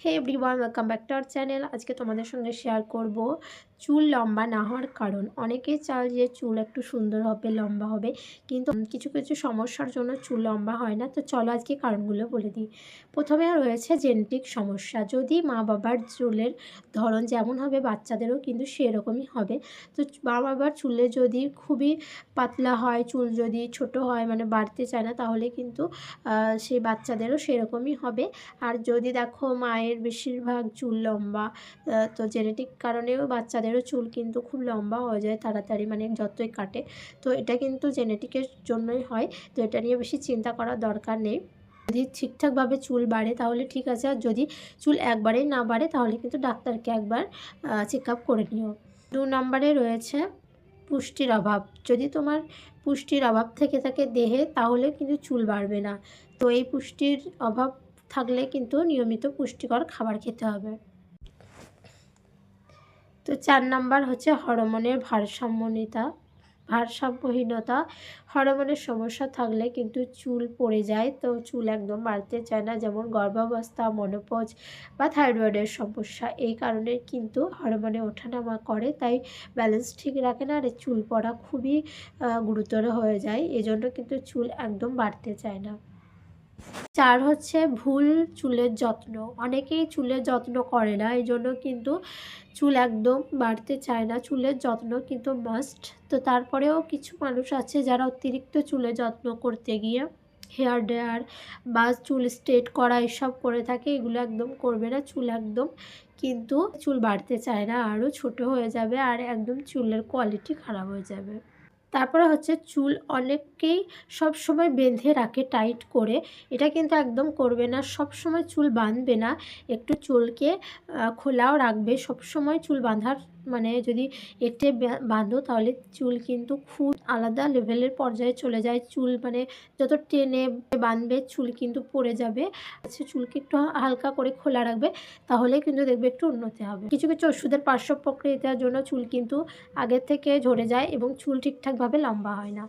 Hey everyone welcome back to our channel আজকে তোমাদের সঙ্গে শেয়ার করব চুল লম্বা না হওয়ার কারণ। অনেকেই চায় যে চুল একটু সুন্দর হবে, লম্বা হবে। কিন্তু কিছু কিছু সমস্যার জন্য চুল লম্বা হয় না। তো চলো আজকে কারণগুলো বলে দিই। প্রথমে রয়েছে জেনেটিক সমস্যা। যদি মা বাবার চুলের ধরন যেমন হবে, বাচ্চাদেরও কিন্তু সেরকমই হবে। তো মা বাবার চুলে যদি খুবই পাতলা হয়, চুল যদি ছোট হয় মানে বাড়তে চায় না, তাহলে কিন্তু সেই বাচ্চাদেরও সেরকমই হবে। আর যদি দেখো মায়ের বেশিরভাগ চুল লম্বা তো জেনেটিক কারণেও বাচ্চাদেরও চুল কিন্তু খুব লম্বা হয়ে যায়, তাড়াতাড়ি মানে যতই কাটে। তো এটা কিন্তু জেনেটিকের জন্যই হয়, তো এটা নিয়ে বেশি চিন্তা করার দরকার নেই। যদি ঠিকঠাকভাবে চুল বাড়ে তাহলে ঠিক আছে, আর যদি চুল একবারেই না বাড়ে তাহলে কিন্তু ডাক্তারকে একবার চেক আপ করে নিও। দু নম্বরে রয়েছে পুষ্টির অভাব। যদি তোমার পুষ্টির অভাব থেকে থাকে দেহে তাহলে কিন্তু চুল বাড়বে না। তো এই পুষ্টির অভাব থাকলে কিন্তু নিয়মিত পুষ্টিকর খাবার খেতে হবে। তো চার নাম্বার হচ্ছে হরমোনের ভারসাম্যতা ভারসাম্যহীনতা। হরমোনের সমস্যা থাকলে কিন্তু চুল পড়ে যায়, তো চুল একদম বাড়তে চায় না। যেমন গর্ভাবস্থা, মনোপজ বা থাইরয়েডের সমস্যা, এই কারণে কিন্তু হরমোনে ওঠানামা করে, তাই ব্যালেন্স ঠিক রাখে না আর চুল পড়া খুবই গুরুতর হয়ে যায়। এজন্য কিন্তু চুল একদম বাড়তে চায় না। চার হচ্ছে ভুল চুলের যত্ন। অনেকেই চুলের যত্ন করে না এই জন্য কিন্তু চুল একদম বাড়তে চায় না। চুলের যত্ন কিন্তু মাস্ট তো তারপরেও কিছু মানুষ আছে যারা অতিরিক্ত চুলের যত্ন করতে গিয়ে হেয়ার ডেয়ার বা চুল স্ট্রেট করা এসব করে থাকে, এগুলো একদম করবে না। চুল একদম কিন্তু চুল বাড়তে চায় না, আরও ছোট হয়ে যাবে আর একদম চুলের কোয়ালিটি খারাপ হয়ে যাবে। তারপরে হচ্ছে চুল অনেককেই সব সময় বেঁধে রাখে টাইট করে। এটা কিন্তু একদম করবে না, সব সময় চুল বাঁধবে না। একটু চুলকে খোলাও রাখবে, সব সময় চুল বাঁধার মানে যদি এতে বাঁধো তাহলে চুল কিন্তু খুব আলাদা লেভেলের পর্যায়ে চলে যায়। চুল মানে যত টেনে বাঁধবে চুল কিন্তু পড়ে যাবে। আচ্ছা চুলকে একটু হালকা করে খোলা রাখবে তাহলে কিন্তু দেখবে একটু উন্নতি হবে। কিছু কিছু ওষুধের পার্শ্ব প্রক্রিয়ার জন্য চুল কিন্তু আগের থেকে ঝরে যায় এবং চুল ঠিকঠাকভাবে লম্বা হয় না।